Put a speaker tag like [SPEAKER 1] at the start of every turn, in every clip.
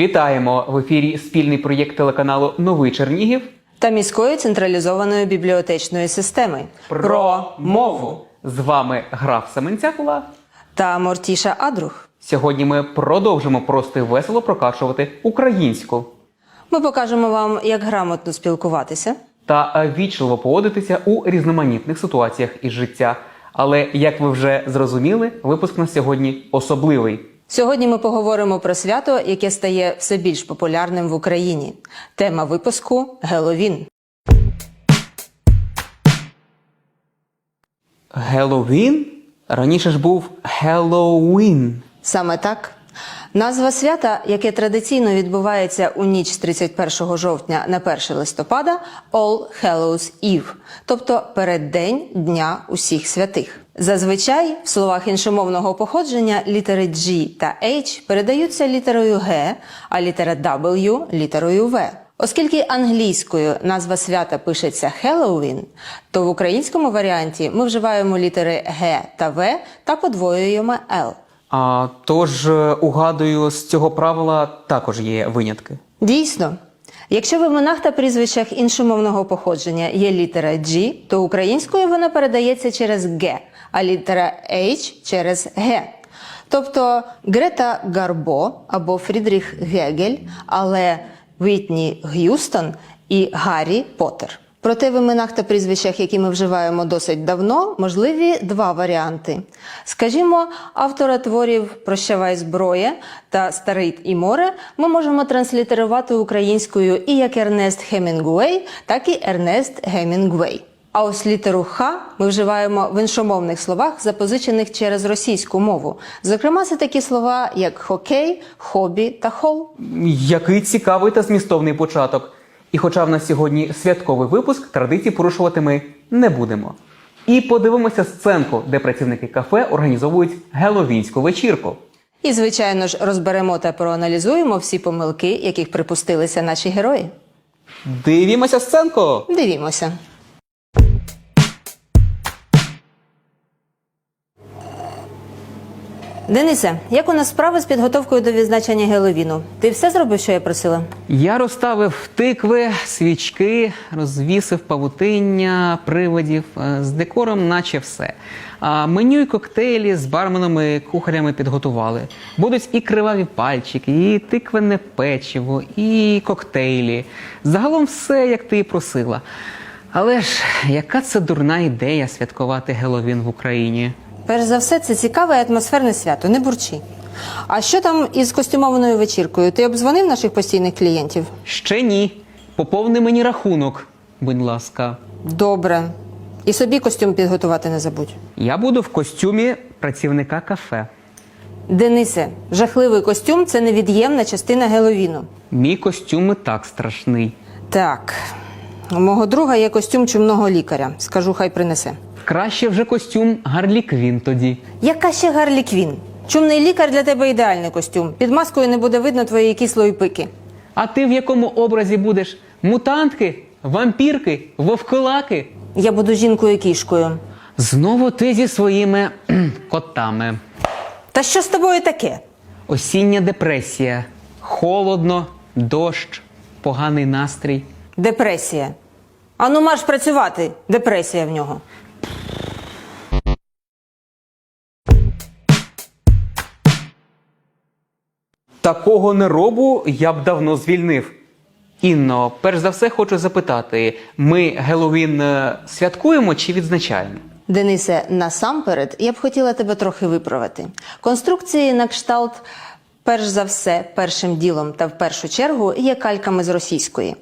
[SPEAKER 1] Вітаємо в ефірі спільний проєкт телеканалу Новий Чернігів
[SPEAKER 2] та міської централізованої бібліотечної системи Про мову
[SPEAKER 1] З вами граф Семенцякула.
[SPEAKER 2] та Мортіша Адрух.
[SPEAKER 1] Сьогодні ми продовжимо просто і весело прокачувати українську
[SPEAKER 2] Ми покажемо вам, як грамотно спілкуватися.
[SPEAKER 1] та вічливо поводитися у різноманітних ситуаціях із життя. Але як ви вже зрозуміли, випуск на сьогодні особливий.
[SPEAKER 2] Сьогодні ми поговоримо про свято, яке стає все більш популярним в Україні. Тема випуску Геловін.
[SPEAKER 1] Геловін? Раніше ж був Хеллоуін.
[SPEAKER 2] Саме так. Назва свята, яке традиційно відбувається у ніч з 31 жовтня на 1 листопада, All Hallows Eve, тобто переддень Дня усіх святих. Зазвичай в словах іншомовного походження літери G та H передаються літерою G, а літера W – літерою V. Оскільки англійською назва свята пишеться Halloween, то в українському варіанті ми вживаємо літери Г та В та подвоюємо L.
[SPEAKER 1] А тож, е, угадую, з цього правила також є винятки.
[SPEAKER 2] Дійсно, якщо в іменах та прізвищах іншомовного походження є літера G, то українською вона передається через Г, а літера H через Г. Тобто Грета Гарбо або Фрідріх Гегель, але Вітні Г'юстон і Гаррі Поттер. Проте в іменах та прізвищах, які ми вживаємо досить давно, можливі два варіанти. Скажімо, автора творів Прощавай зброя та Старий і море ми можемо транслітерувати українською і як Ернест Хемінгуей, так і Ернест Гемінгвей. А ось літеру Х ми вживаємо в іншомовних словах, запозичених через російську мову. Зокрема, це такі слова, як хокей, хобі та хол.
[SPEAKER 1] Який цікавий та змістовний початок. І хоча в нас сьогодні святковий випуск, традиції порушувати ми не будемо. І подивимося сценку, де працівники кафе організовують геловінську вечірку.
[SPEAKER 2] І, звичайно ж, розберемо та проаналізуємо всі помилки, яких припустилися наші герої.
[SPEAKER 1] Дивімося сценку!
[SPEAKER 2] Дивімося. Денисе, як у нас справи з підготовкою до відзначення Геловіну? Ти все зробив, що я просила?
[SPEAKER 1] Я розставив тикви, свічки, розвісив павутиння, приводів е, з декором, наче все. А меню і коктейлі з барменами кухарями підготували. Будуть і криваві пальчики, і тиквене печиво, і коктейлі. Загалом все, як ти і просила. Але ж яка це дурна ідея святкувати Геловін в Україні?
[SPEAKER 2] Перш за все, це цікаве і атмосферне свято, не бурчи. А що там із костюмованою вечіркою? Ти обдзвонив наших постійних клієнтів?
[SPEAKER 1] Ще ні. Поповни мені рахунок, будь ласка.
[SPEAKER 2] Добре. І собі костюм підготувати не забудь.
[SPEAKER 1] Я буду в костюмі працівника кафе.
[SPEAKER 2] Денисе, жахливий костюм це невід'ємна частина Геловіну.
[SPEAKER 1] Мій костюм і так страшний.
[SPEAKER 2] Так, у мого друга є костюм чумного лікаря. Скажу, хай принесе.
[SPEAKER 1] Краще вже костюм Гарлі Квін тоді.
[SPEAKER 2] Яка ще Гарлі Квін? Чумний лікар для тебе ідеальний костюм. Під маскою не буде видно твоєї кислої пики.
[SPEAKER 1] А ти в якому образі будеш? Мутантки, вампірки, вовколаки?
[SPEAKER 2] Я буду жінкою кішкою.
[SPEAKER 1] Знову ти зі своїми кхм, котами.
[SPEAKER 2] Та що з тобою таке?
[SPEAKER 1] Осіння депресія, холодно, дощ, поганий настрій.
[SPEAKER 2] Депресія. Ану марш працювати. Депресія в нього.
[SPEAKER 1] Такого неробу я б давно звільнив. Інно, перш за все хочу запитати: ми Геловін е, святкуємо чи відзначаємо?
[SPEAKER 2] Денисе, насамперед я б хотіла тебе трохи виправити. Конструкції на кшталт, перш за все, першим ділом та в першу чергу є кальками з російської.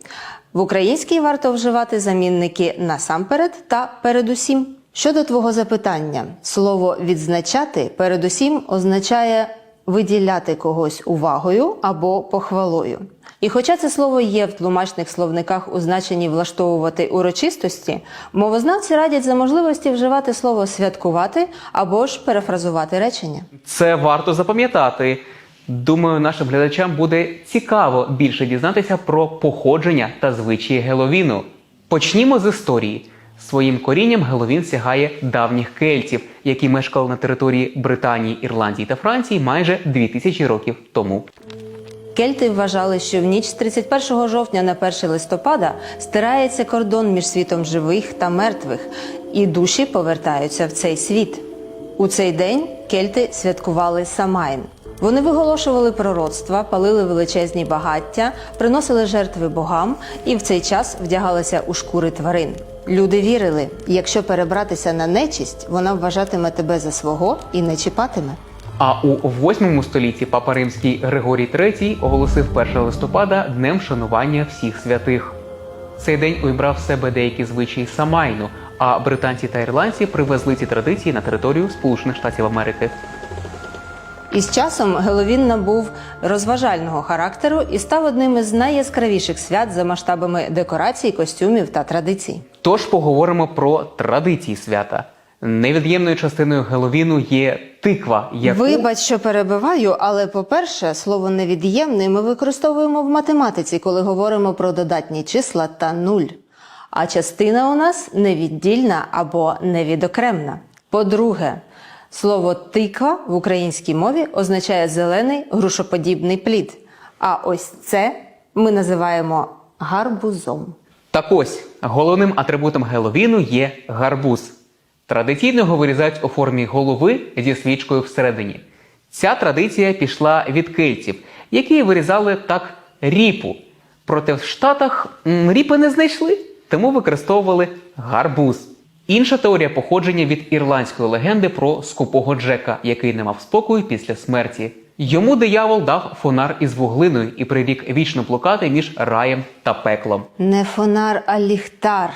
[SPEAKER 2] В українській варто вживати замінники насамперед та передусім. Щодо твого запитання, слово відзначати передусім означає виділяти когось увагою або похвалою. І хоча це слово є в тлумачних словниках у значенні влаштовувати урочистості, мовознавці радять за можливості вживати слово святкувати або ж перефразувати речення.
[SPEAKER 1] Це варто запам'ятати. Думаю, нашим глядачам буде цікаво більше дізнатися про походження та звичаї Геловіну. Почнімо з історії. Своїм корінням Геловін сягає давніх кельтів, які мешкали на території Британії, Ірландії та Франції майже 2000 років тому.
[SPEAKER 2] Кельти вважали, що в ніч з 31 жовтня на 1 листопада стирається кордон між світом живих та мертвих, і душі повертаються в цей світ. У цей день кельти святкували Самайн. Вони виголошували пророцтва, палили величезні багаття, приносили жертви богам і в цей час вдягалися у шкури тварин. Люди вірили, якщо перебратися на нечисть, вона вважатиме тебе за свого і не чіпатиме.
[SPEAKER 1] А у 8 столітті папа римський Григорій III оголосив 1 листопада днем шанування всіх святих. Цей день увібрав в себе деякі звичаї Самайну, а британці та ірландці привезли ці традиції на територію Сполучених Штатів Америки.
[SPEAKER 2] Із часом Геловін набув розважального характеру і став одним із найяскравіших свят за масштабами декорацій, костюмів та традицій.
[SPEAKER 1] Тож поговоримо про традиції свята. Невід'ємною частиною Геловіну є тиква, яку
[SPEAKER 2] Вибач, що перебиваю, але по-перше, слово невід'ємний ми використовуємо в математиці, коли говоримо про додатні числа та нуль. А частина у нас невіддільна або невідокремна. По-друге, слово тиква в українській мові означає зелений грушоподібний плід. А ось це ми називаємо гарбузом.
[SPEAKER 1] Так ось головним атрибутом Геловіну є гарбуз. Традиційно його вирізають у формі голови зі свічкою всередині. Ця традиція пішла від кельтів, які вирізали так ріпу. Проте в Штатах ріпи не знайшли, тому використовували гарбуз. Інша теорія походження від ірландської легенди про скупого Джека, який не мав спокою після смерті. Йому диявол дав фонар із вуглиною і прирік вічно плукати між раєм та пеклом.
[SPEAKER 2] Не фонар, а ліхтар.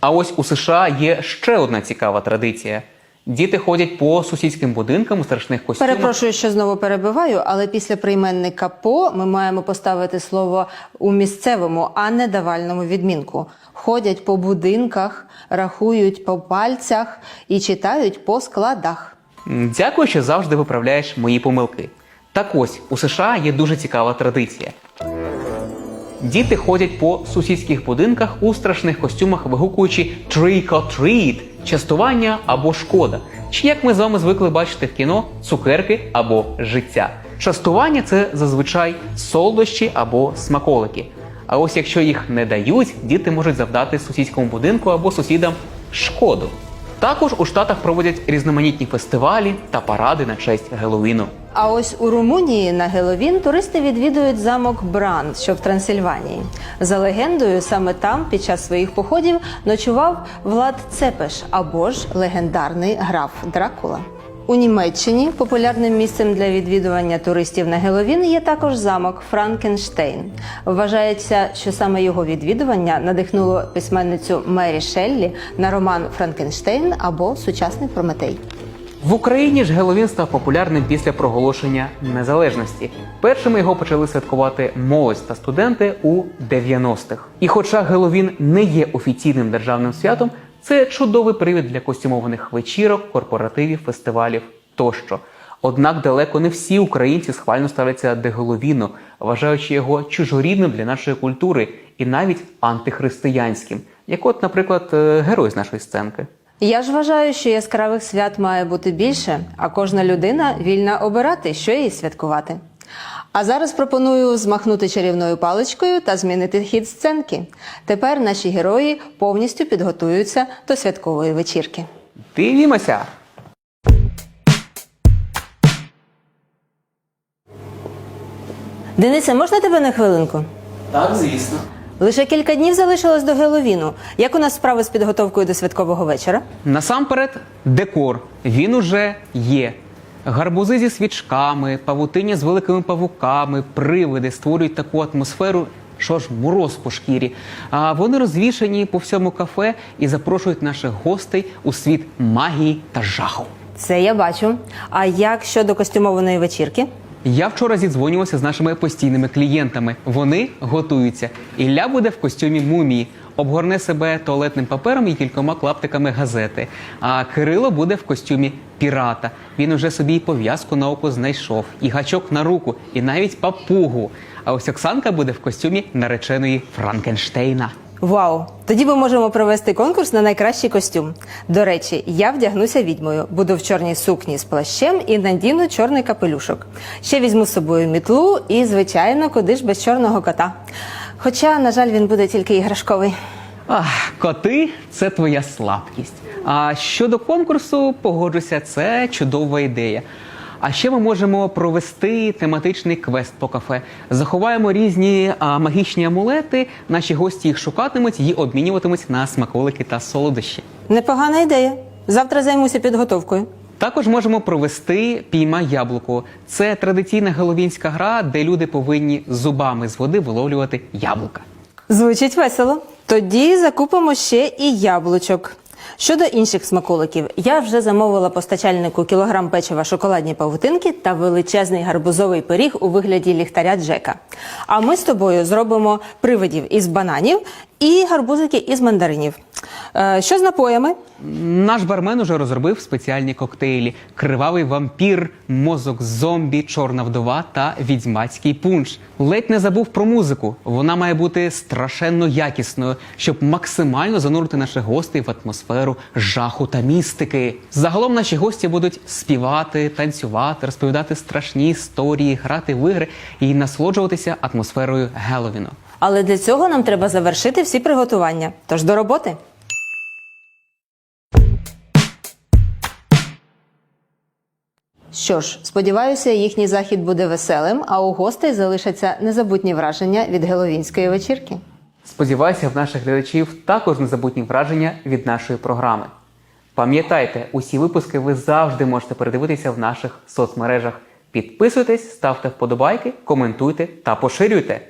[SPEAKER 1] А ось у США є ще одна цікава традиція. Діти ходять по сусідським будинкам у страшних костюмах.
[SPEAKER 2] Перепрошую, що знову перебиваю, але після прийменника по ми маємо поставити слово у місцевому, а не давальному відмінку. Ходять по будинках, рахують по пальцях і читають по складах.
[SPEAKER 1] Дякую, що завжди виправляєш мої помилки. Так ось у США є дуже цікава традиція. Діти ходять по сусідських будинках у страшних костюмах, вигукуючи «Trick or treat» – частування або шкода. Чи як ми з вами звикли бачити в кіно цукерки або життя. Частування це зазвичай солодощі або смаколики. А ось якщо їх не дають, діти можуть завдати сусідському будинку або сусідам шкоду. Також у Штатах проводять різноманітні фестивалі та паради на честь Геловіну.
[SPEAKER 2] А ось у Румунії на Геловін туристи відвідують замок Бран, що в Трансильванії. За легендою, саме там під час своїх походів ночував Влад Цепеш або ж легендарний граф Дракула. У Німеччині популярним місцем для відвідування туристів на Геловін є також замок Франкенштейн. Вважається, що саме його відвідування надихнуло письменницю Мері Шеллі на роман Франкенштейн або Сучасний Прометей.
[SPEAKER 1] В Україні ж Геловін став популярним після проголошення незалежності. Першими його почали святкувати молодь та студенти у 90-х. І хоча Геловін не є офіційним державним святом, це чудовий привід для костюмованих вечірок, корпоративів, фестивалів тощо. Однак далеко не всі українці схвально ставляться до Геловіну, вважаючи його чужорідним для нашої культури і навіть антихристиянським, як от, наприклад, е, герой з нашої сценки.
[SPEAKER 2] Я ж вважаю, що яскравих свят має бути більше, а кожна людина вільна обирати, що їй святкувати. А зараз пропоную змахнути чарівною паличкою та змінити хід сценки. Тепер наші герої повністю підготуються до святкової вечірки.
[SPEAKER 1] Дивімося!
[SPEAKER 2] Денисе, можна тебе на хвилинку?
[SPEAKER 1] Так, звісно.
[SPEAKER 2] Лише кілька днів залишилось до Геловіну. Як у нас справи з підготовкою до святкового вечора?
[SPEAKER 1] Насамперед, декор. Він уже є. Гарбузи зі свічками, павутиння з великими павуками, привиди створюють таку атмосферу, що ж мороз по шкірі. А вони розвішані по всьому кафе і запрошують наших гостей у світ магії та жаху.
[SPEAKER 2] Це я бачу. А як щодо костюмованої вечірки?
[SPEAKER 1] Я вчора зідзвонювався з нашими постійними клієнтами. Вони готуються. Ілля буде в костюмі мумії, обгорне себе туалетним папером і кількома клаптиками газети. А Кирило буде в костюмі пірата. Він уже собі і пов'язку на око знайшов, і гачок на руку, і навіть папугу. А ось Оксанка буде в костюмі нареченої Франкенштейна.
[SPEAKER 2] Вау! Тоді ми можемо провести конкурс на найкращий костюм. До речі, я вдягнуся відьмою, буду в чорній сукні з плащем і надіну чорний капелюшок. Ще візьму з собою мітлу і, звичайно, куди ж без чорного кота. Хоча, на жаль, він буде тільки іграшковий.
[SPEAKER 1] Ах, коти це твоя слабкість. А щодо конкурсу, погоджуся, це чудова ідея. А ще ми можемо провести тематичний квест по кафе. Заховаємо різні а, магічні амулети. Наші гості їх шукатимуть і обмінюватимуть на смаколики та солодощі.
[SPEAKER 2] Непогана ідея. Завтра займуся підготовкою.
[SPEAKER 1] Також можемо провести пійма яблуко. Це традиційна геловінська гра, де люди повинні зубами з води виловлювати яблука.
[SPEAKER 2] Звучить весело. Тоді закупимо ще і яблучок. Щодо інших смаколиків, я вже замовила постачальнику кілограм печива шоколадні павутинки та величезний гарбузовий пиріг у вигляді ліхтаря Джека. А ми з тобою зробимо привидів із бананів і гарбузики із мандаринів. Е, що з напоями?
[SPEAKER 1] Наш бармен уже розробив спеціальні коктейлі: кривавий вампір, мозок зомбі, чорна вдова та відьмацький пунш. Ледь не забув про музику. Вона має бути страшенно якісною, щоб максимально занурити наших гостей в атмосферу жаху та містики. Загалом наші гості будуть співати, танцювати, розповідати страшні історії, грати в ігри і насолоджуватися атмосферою Геловіну.
[SPEAKER 2] Але для цього нам треба завершити всі приготування. Тож до роботи. Що ж, сподіваюся, їхній захід буде веселим, а у гостей залишаться незабутні враження від геловінської вечірки.
[SPEAKER 1] Сподіваюся, в наших глядачів також незабутні враження від нашої програми. Пам'ятайте, усі випуски ви завжди можете передивитися в наших соцмережах. Підписуйтесь, ставте вподобайки, коментуйте та поширюйте.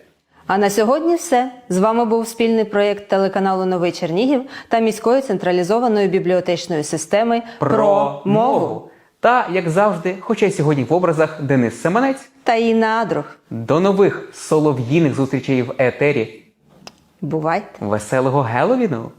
[SPEAKER 2] А на сьогодні все. З вами був спільний проєкт телеканалу Новий Чернігів та міської централізованої бібліотечної системи про мову.
[SPEAKER 1] Та, як завжди, хоча й сьогодні в образах Денис Семенець.
[SPEAKER 2] та Інна Адрух.
[SPEAKER 1] До нових солов'їних зустрічей в етері.
[SPEAKER 2] Бувайте!
[SPEAKER 1] Веселого Геловіну!